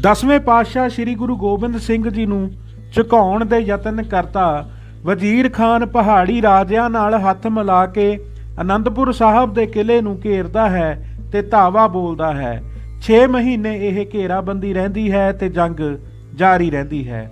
ਦਸਵੇਂ ਪਾਤਸ਼ਾਹ ਸ੍ਰੀ ਗੁਰੂ ਗੋਬਿੰਦ ਸਿੰਘ ਜੀ ਨੂੰ ਝੁਕਾਉਣ ਦੇ ਯਤਨ ਕਰਤਾ, ਵਜ਼ੀਰ ਖਾਨ ਪਹਾੜੀ ਰਾਜਿਆਂ ਨਾਲ ਹੱਥ ਮਿਲਾ ਕੇ ਅਨੰਦਪੁਰ ਸਾਹਿਬ ਦੇ ਕਿਲੇ ਨੂੰ ਘੇਰਦਾ ਹੈ ਤੇ ਧਾਵਾ ਬੋਲਦਾ ਹੈ। 6 ਮਹੀਨੇ ਇਹ ਘੇਰਾਬੰਦੀ ਰਹਿੰਦੀ ਹੈ ਤੇ ਜੰਗ ਜਾਰੀ ਰਹਿੰਦੀ ਹੈ।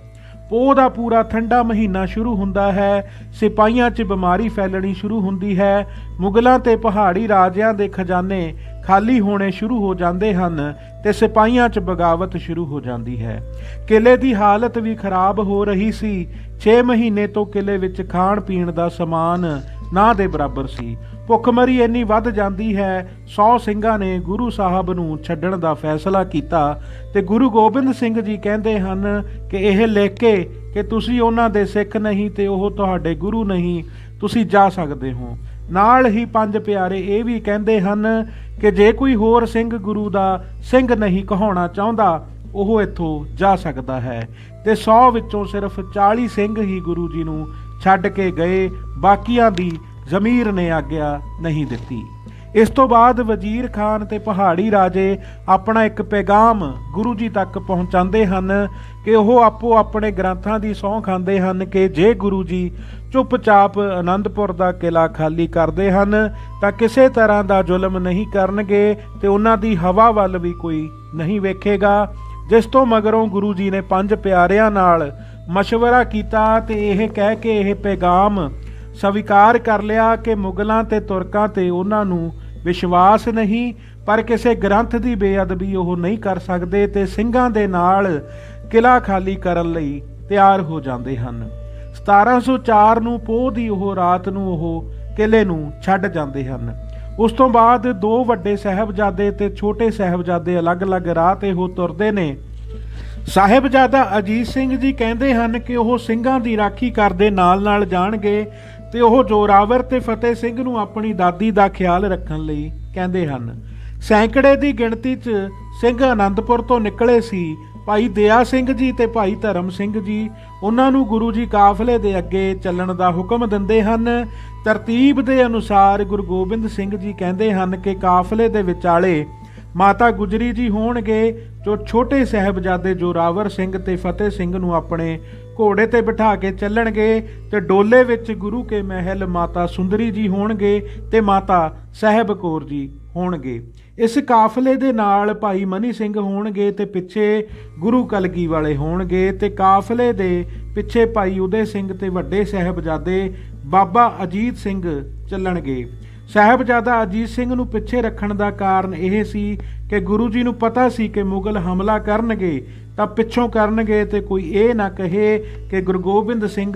ਪੋਹ ਦਾ ਪੂਰਾ ਠੰਡਾ ਮਹੀਨਾ ਸ਼ੁਰੂ ਹੁੰਦਾ ਹੈ। ਸਿਪਾਹੀਆਂ 'ਚ ਬਿਮਾਰੀ ਫੈਲਣੀ ਸ਼ੁਰੂ ਹੁੰਦੀ ਹੈ। ਮੁਗਲਾਂ ਤੇ ਪਹਾੜੀ ਰਾਜਿਆਂ ਦੇ ਖਜ਼ਾਨੇ ਖਾਲੀ ਹੋਣੇ ਸ਼ੁਰੂ ਹੋ ਜਾਂਦੇ ਹਨ ਤੇ ਸਿਪਾਹੀਆਂ 'ਚ ਬਗਾਵਤ ਸ਼ੁਰੂ ਹੋ ਜਾਂਦੀ ਹੈ। ਕਿਲੇ ਦੀ ਹਾਲਤ ਵੀ ਖਰਾਬ ਹੋ ਰਹੀ ਸੀ। 6 ਮਹੀਨੇ ਤੋਂ ਕਿਲੇ ਵਿੱਚ ਖਾਣ ਪੀਣ ਦਾ ਸਮਾਨ ਨਾ ਦੇ ਬਰਾਬਰ ਸੀ। ਭੁੱਖਮਰੀ ਇੰਨੀ ਵੱਧ ਜਾਂਦੀ ਹੈ 100 ਸਿੰਘਾਂ ਨੇ ਗੁਰੂ ਸਾਹਿਬ ਨੂੰ ਛੱਡਣ ਦਾ ਫੈਸਲਾ ਕੀਤਾ ਤੇ ਗੁਰੂ ਗੋਬਿੰਦ ਸਿੰਘ ਜੀ ਕਹਿੰਦੇ ਹਨ ਕਿ ਇਹ ਲਿਖ ਕੇ ਕਿ ਤੁਸੀਂ ਉਹਨਾਂ ਦੇ ਸਿੱਖ ਨਹੀਂ ਤੇ ਉਹ ਤੁਹਾਡੇ ਗੁਰੂ ਨਹੀਂ, ਤੁਸੀਂ ਜਾ ਸਕਦੇ ਹੋ। ਨਾਲ ਹੀ ਪੰਜ ਪਿਆਰੇ ਇਹ ਵੀ ਕਹਿੰਦੇ ਹਨ ਕਿ ਜੇ ਕੋਈ ਹੋਰ ਸਿੰਘ ਗੁਰੂ ਦਾ ਸਿੰਘ ਨਹੀਂ ਕਹਾਉਣਾ ਚਾਹੁੰਦਾ, ਉਹ ਇੱਥੋਂ ਜਾ ਸਕਦਾ ਹੈ। ਤੇ 100 ਵਿੱਚੋਂ ਸਿਰਫ 40 ਸਿੰਘ ਹੀ ਗੁਰੂ ਜੀ ਨੂੰ ਛੱਡ ਕੇ ਗਏ, ਬਾਕੀਆਂ ਦੀ ਜ਼ਮੀਰ ਨੇ ਆਗਿਆ ਨਹੀਂ ਦਿੱਤੀ। ਇਸ ਤੋਂ ਬਾਅਦ ਵਜ਼ੀਰ ਖਾਨ ਤੇ ਪਹਾੜੀ ਰਾਜੇ ਆਪਣਾ ਇੱਕ ਪੈਗਾਮ ਗੁਰੂ ਜੀ ਤੱਕ ਪਹੁੰਚਾਉਂਦੇ ਹਨ ਕਿ ਉਹ ਆਪੋ ਆਪਣੇ ਗ੍ਰੰਥਾਂ ਦੀ ਸਹੁੰ ਖਾਂਦੇ ਹਨ ਕਿ ਜੇ ਗੁਰੂ ਜੀ ਚੁੱਪਚਾਪ ਆਨੰਦਪੁਰ ਦਾ ਕਿਲਾ ਖਾਲੀ ਕਰਦੇ ਹਨ, ਤਾਂ ਕਿਸੇ ਤਰ੍ਹਾਂ ਦਾ ਜ਼ੁਲਮ ਨਹੀਂ ਕਰਨਗੇ ਤੇ ਉਹਨਾਂ ਦੀ ਹਵਾ ਵੱਲ ਵੀ ਕੋਈ ਨਹੀਂ ਵੇਖੇਗਾ, ਜਿਸ ਤੋਂ ਮਗਰੋਂ ਗੁਰੂ ਜੀ ਨੇ ਪੰਜ ਪਿਆਰਿਆਂ ਨਾਲ ਮਸ਼ਵਰਾ ਕੀਤਾ ਤੇ ਇਹ ਕਹਿ ਕੇ ਇਹ ਪੈਗਾਮ ਸਵੀਕਾਰ ਕਰ ਲਿਆ ਕਿ ਮੁਗਲਾਂ ਤੇ ਤੁਰਕਾਂ ਤੇ ਉਹਨਾਂ ਨੂੰ ਵਿਸ਼ਵਾਸ ਨਹੀਂ, ਪਰ ਕਿਸੇ ਗ੍ਰੰਥ ਦੀ ਬੇਅਦਬੀ ਉਹ ਨਹੀਂ ਕਰ ਸਕਦੇ ਤੇ ਸਿੰਘਾਂ ਦੇ ਨਾਲ ਕਿਲਾ ਖਾਲੀ ਕਰਨ ਲਈ ਤਿਆਰ ਹੋ ਜਾਂਦੇ ਹਨ। 1704 ਨੂੰ ਪੋਹ ਦੀ ਉਹ ਰਾਤ ਨੂੰ ਉਹ ਕਿਲੇ ਨੂੰ ਛੱਡ ਜਾਂਦੇ ਹਨ। ਉਸ ਤੋਂ ਬਾਅਦ ਦੋ ਵੱਡੇ ਸਹਿਬਜ਼ਾਦੇ ਤੇ ਛੋਟੇ ਸਹਿਬਜ਼ਾਦੇ ਅਲੱਗ-ਅਲੱਗ ਰਾਹ ਤੇ ਉਹ ਤੁਰਦੇ ਨੇ। ਸਾਹਿਬਜ਼ਾਦਾ ਅਜੀਤ ਸਿੰਘ ਜੀ ਕਹਿੰਦੇ ਹਨ ਕਿ ਉਹ ਸਿੰਘਾਂ ਦੀ ਰਾਖੀ ਕਰਦੇ ਨਾਲ-ਨਾਲ ਜਾਣਗੇ ਤੇ ਉਹ ਜੋਰਾਵਰ ਤੇ ਫਤਿਹ ਸਿੰਘ ਨੂੰ ਆਪਣੀ ਦਾਦੀ ਦਾ ਖਿਆਲ ਰੱਖਣ ਲਈ ਕਹਿੰਦੇ ਹਨ। ਸੈਂਕੜੇ ਦੀ ਗਿਣਤੀ 'ਚ ਸਿੰਘ ਆਨੰਦਪੁਰ ਤੋਂ ਨਿਕਲੇ ਸੀ। ਭਾਈ ਦਇਆ ਸਿੰਘ ਜੀ ਤੇ ਭਾਈ ਧਰਮ ਸਿੰਘ ਜੀ ਉਹਨਾਂ ਨੂੰ ਗੁਰੂ ਜੀ ਕਾਫਲੇ ਦੇ ਅੱਗੇ ਚੱਲਣ ਦਾ ਹੁਕਮ ਦਿੰਦੇ ਹਨ। ਤਰਤੀਬ ਦੇ ਅਨੁਸਾਰ ਗੁਰੂ ਗੋਬਿੰਦ ਸਿੰਘ ਜੀ ਕਹਿੰਦੇ ਹਨ ਕਿ ਕਾਫਲੇ ਦੇ ਵਿਚਾਲੇ ਮਾਤਾ ਗੁਜਰੀ ਜੀ ਹੋਣਗੇ ਜੋ ਛੋਟੇ ਸਹਿਬਜ਼ਾਦੇ ਜੋਰਾਵਰ ਸਿੰਘ ਤੇ ਫਤਿਹ ਸਿੰਘ ਨੂੰ ਆਪਣੇ ਘੋੜੇ ਤੇ ਬਿਠਾ ਕੇ ਚੱਲਣਗੇ ਤੇ ਡੋਲੇ ਵਿੱਚ ਗੁਰੂ ਕੇ ਮਹਿਲ ਮਾਤਾ ਸੁੰਦਰੀ ਜੀ ਹੋਣਗੇ ਤੇ ਮਾਤਾ ਸਹਿਬ ਕੌਰ ਜੀ ਹੋਣਗੇ। ਇਸ ਕਾਫਲੇ ਦੇ ਨਾਲ ਭਾਈ ਮਨੀ ਸਿੰਘ ਹੋਣਗੇ ਤੇ ਪਿੱਛੇ ਗੁਰੂ ਕਲਗੀ ਵਾਲੇ ਹੋਣਗੇ ਤੇ ਕਾਫਲੇ ਦੇ ਪਿੱਛੇ ਭਾਈ ਉਦੇ ਸਿੰਘ ਤੇ ਵੱਡੇ ਸਹਿਬਜ਼ਾਦੇ ਬਾਬਾ ਅਜੀਤ ਸਿੰਘ ਚੱਲਣਗੇ। ਸਾਹਿਬਜ਼ਾਦਾ ਅਜੀਤ ਸਿੰਘ ਨੂੰ ਪਿੱਛੇ ਰੱਖਣ ਦਾ ਕਾਰਨ ਇਹ ਸੀ ਕਿ ਗੁਰੂ ਜੀ ਨੂੰ ਪਤਾ ਸੀ ਕਿ ਮੁਗਲ ਹਮਲਾ ਕਰਨਗੇ, ਤਾਂ ਪਿੱਛੋਂ ਕਰਨਗੇ ਤੇ ਕੋਈ ਇਹ ਨਾ ਕਹੇ ਕਿ ਗੁਰੂ ਗੋਬਿੰਦ ਸਿੰਘ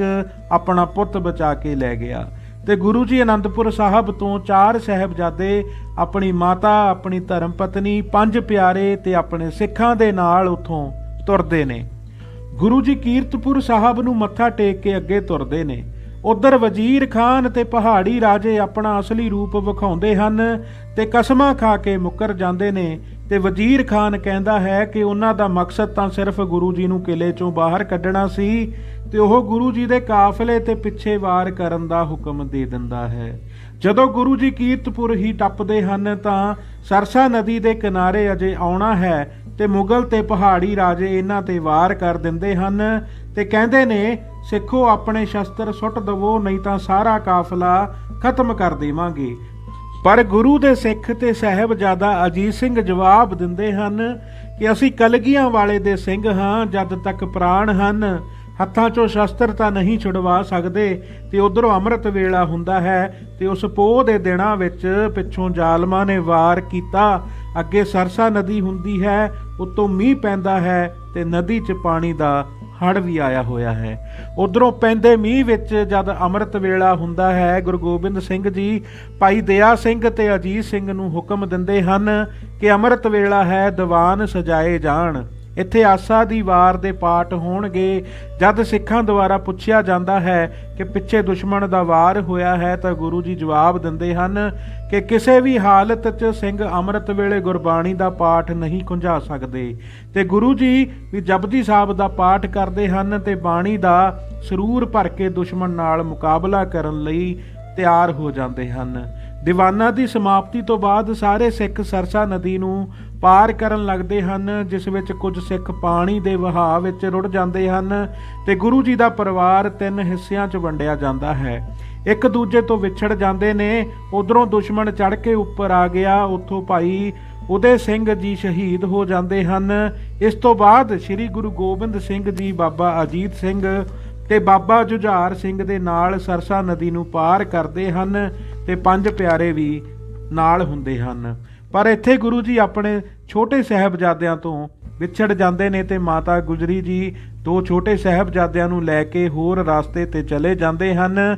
ਆਪਣਾ ਪੁੱਤ ਬਚਾ ਕੇ ਲੈ ਗਿਆ। ਤੇ ਗੁਰੂ ਜੀ ਅਨੰਦਪੁਰ ਸਾਹਿਬ ਤੋਂ ਚਾਰ ਸਹਿਬਜ਼ਾਦੇ, ਆਪਣੀ ਮਾਤਾ, ਆਪਣੀ ਧਰਮ ਪਤਨੀ ਪੰਜ ਪਿਆਰੇ ਤੇ ਆਪਣੇ ਸਿੱਖਾਂ ਦੇ ਨਾਲ ਉੱਥੋਂ ਤੁਰਦੇ ਨੇ। ਗੁਰੂ ਜੀ ਕੀਰਤਪੁਰ ਸਾਹਿਬ ਨੂੰ ਮੱਥਾ ਟੇਕ ਕੇ ਅੱਗੇ ਤੁਰਦੇ ਨੇ। ਉਧਰ ਵਜ਼ੀਰ ਖਾਨ ਤੇ ਪਹਾੜੀ ਰਾਜੇ ਆਪਣਾ ਅਸਲੀ ਰੂਪ ਵਿਖਾਉਂਦੇ ਹਨ ਤੇ ਕਸਮਾਂ ਖਾ ਕੇ ਮੁੱਕਰ ਜਾਂਦੇ ਨੇ ਤੇ ਵਜ਼ੀਰ ਖਾਨ ਕਹਿੰਦਾ ਹੈ ਕਿ ਉਹਨਾਂ ਦਾ ਮਕਸਦ ਤਾਂ ਸਿਰਫ ਗੁਰੂ ਜੀ ਨੂੰ ਕਿਲੇ ਚੋਂ ਬਾਹਰ ਕੱਢਣਾ ਸੀ ਤੇ ਉਹ ਗੁਰੂ ਜੀ ਦੇ ਕਾਫਲੇ ਤੇ ਪਿੱਛੇ ਵਾਰ ਕਰਨ ਦਾ ਹੁਕਮ ਦੇ ਦਿੰਦਾ ਹੈ। ਜਦੋਂ ਗੁਰੂ ਜੀ ਕੀਰਤਪੁਰ ਹੀ ਟੱਪਦੇ ਹਨ ਤਾਂ ਸਰਸਾ ਨਦੀ ਦੇ ਕਿਨਾਰੇ ਅਜੇ ਆਉਣਾ ਹੈ ਤੇ ਮੁਗਲ ਤੇ ਪਹਾੜੀ ਰਾਜੇ ਇਹਨਾਂ ਤੇ ਵਾਰ ਕਰ ਦਿੰਦੇ ਹਨ ਤੇ ਕਹਿੰਦੇ ਨੇ, ਸਿੱਖੋ ਆਪਣੇ ਸ਼ਸਤਰ ਸੁੱਟ ਦਵੋ, ਨਹੀਂ ਤਾਂ ਸਾਰਾ ਕਾਫਲਾ ਖਤਮ ਕਰ ਦੇਵਾਂਗੇ। ਪਰ ਗੁਰੂ ਦੇ ਸਿੱਖ ਤੇ ਸਾਹਿਬਜ਼ਾਦਾ ਅਜੀਤ ਸਿੰਘ ਜਵਾਬ ਦਿੰਦੇ ਹਨ ਕਿ ਅਸੀਂ ਕਲਗੀਆਂ ਵਾਲੇ ਦੇ ਸਿੰਘ ਹਾਂ, ਜਦ ਤੱਕ ਪ੍ਰਾਣ ਹਨ। ਹੱਥਾਂ 'ਚੋਂ ਸ਼ਸਤਰ ਤਾਂ ਨਹੀਂ ਛੁਡਵਾ ਸਕਦੇ, ਤੇ ਉਧਰੋਂ ਅੰਮ੍ਰਿਤ ਵੇਲਾ ਹੁੰਦਾ ਹੈ, ਤੇ ਉਸ ਪੋਹ ਦੇ ਦਿਨਾਂ ਵਿੱਚ ਪਿੱਛੋਂ ਜ਼ਾਲਮਾਂ ਨੇ ਵਾਰ ਕੀਤਾ। ਅੱਗੇ ਸਰਸਾ ਨਦੀ ਹੁੰਦੀ ਹੈ, ਉੱਤੋਂ ਮੀਂਹ ਪੈਂਦਾ ਹੈ, ਤੇ ਨਦੀ 'ਚ ਪਾਣੀ ਦਾ ਹੜ ਵੀ ਆਇਆ ਹੋਇਆ ਹੈ। ਉਧਰੋਂ ਪੈਂਦੇ ਮੀਂਹ ਵਿੱਚ ਜਦ ਅੰਮ੍ਰਿਤ ਵੇਲਾ ਹੁੰਦਾ ਹੈ, ਗੁਰੂ ਗੋਬਿੰਦ ਸਿੰਘ ਜੀ ਭਾਈ ਦਇਆ ਸਿੰਘ ਤੇ ਅਜੀਤ ਸਿੰਘ ਨੂੰ ਹੁਕਮ ਦਿੰਦੇ ਹਨ ਕਿ ਅੰਮ੍ਰਿਤ ਵੇਲਾ ਹੈ, ਦੀਵਾਨ ਸਜਾਏ ਜਾਣ। ਇੱਥੇ ਆਸਾ ਦੀ ਵਾਰ ਦੇ ਪਾਠ ਹੋਣਗੇ। ਜਦ ਸਿੱਖਾਂ ਦੁਆਰਾ ਪੁੱਛਿਆ ਜਾਂਦਾ ਹੈ ਕਿ ਪਿੱਛੇ ਦੁਸ਼ਮਣ ਦਾ ਵਾਰ ਹੋਇਆ ਹੈ ਤਾਂ ਗੁਰੂ ਜੀ ਜਵਾਬ ਦਿੰਦੇ ਹਨ ਕਿ ਕਿਸੇ ਵੀ ਹਾਲਤ 'ਚ ਸਿੰਘ ਅੰਮ੍ਰਿਤ ਵੇਲੇ ਗੁਰਬਾਣੀ ਦਾ ਪਾਠ ਨਹੀਂ ਖੁੰਝਾ ਸਕਦੇ। ਤੇ ਗੁਰੂ ਜੀ ਵੀ ਜਪਜੀ ਸਾਹਿਬ ਦਾ ਪਾਠ ਕਰਦੇ ਹਨ ਤੇ ਬਾਣੀ ਦਾ ਸਰੂਰ ਭਰ ਕੇ ਦੁਸ਼ਮਣ ਨਾਲ ਮੁਕਾਬਲਾ ਕਰਨ ਲਈ ਤਿਆਰ ਹੋ ਜਾਂਦੇ ਹਨ। ਦੀਵਾਨਾਂ ਦੀ ਸਮਾਪਤੀ ਤੋਂ ਬਾਅਦ ਸਾਰੇ ਸਿੱਖ ਸਰਸਾ ਨਦੀ ਨੂੰ ਪਾਰ ਕਰਨ ਲੱਗਦੇ ਹਨ, ਜਿਸ ਵਿੱਚ ਕੁਝ ਸਿੱਖ ਪਾਣੀ ਦੇ ਵਹਾਅ ਵਿੱਚ ਰੁੜ ਜਾਂਦੇ ਹਨ ਤੇ ਗੁਰੂ ਜੀ ਦਾ ਪਰਿਵਾਰ ਤਿੰਨ ਹਿੱਸਿਆਂ 'ਚ ਵੰਡਿਆ ਜਾਂਦਾ ਹੈ। ਇੱਕ ਦੂਜੇ ਤੋਂ ਵਿਛੜ ਜਾਂਦੇ ਨੇ, ਉਧਰੋਂ ਦੁਸ਼ਮਣ ਚੜ ਕੇ ਉੱਪਰ ਆ ਗਿਆ, ਉੱਥੋਂ ਭਾਈ ਉਦੇ ਸਿੰਘ ਜੀ ਸ਼ਹੀਦ ਹੋ ਜਾਂਦੇ ਹਨ। ਇਸ ਤੋਂ ਬਾਅਦ ਸ੍ਰੀ ਗੁਰੂ ਗੋਬਿੰਦ ਸਿੰਘ ਜੀ, ਬਾਬਾ ਅਜੀਤ ਸਿੰਘ ਤੇ ਬਾਬਾ ਜੁਝਾਰ ਸਿੰਘ ਦੇ ਨਾਲ ਸਰਸਾ ਨਦੀ ਨੂੰ ਪਾਰ ਕਰਦੇ ਹਨ ਤੇ ਪੰਜ ਪਿਆਰੇ ਵੀ ਨਾਲ ਹੁੰਦੇ ਹਨ। ਪਰ ਇੱਥੇ ਗੁਰੂ ਜੀ ਆਪਣੇ ਛੋਟੇ ਸਹਿਬਜ਼ਾਦਿਆਂ ਤੋਂ ਵਿਛੜ ਜਾਂਦੇ ਨੇ ਤੇ ਮਾਤਾ ਗੁਜਰੀ ਜੀ ਦੋ ਛੋਟੇ ਸਹਿਬਜ਼ਾਦਿਆਂ ਨੂੰ ਲੈ ਕੇ ਹੋਰ ਰਸਤੇ ਤੇ ਚਲੇ ਜਾਂਦੇ ਹਨ।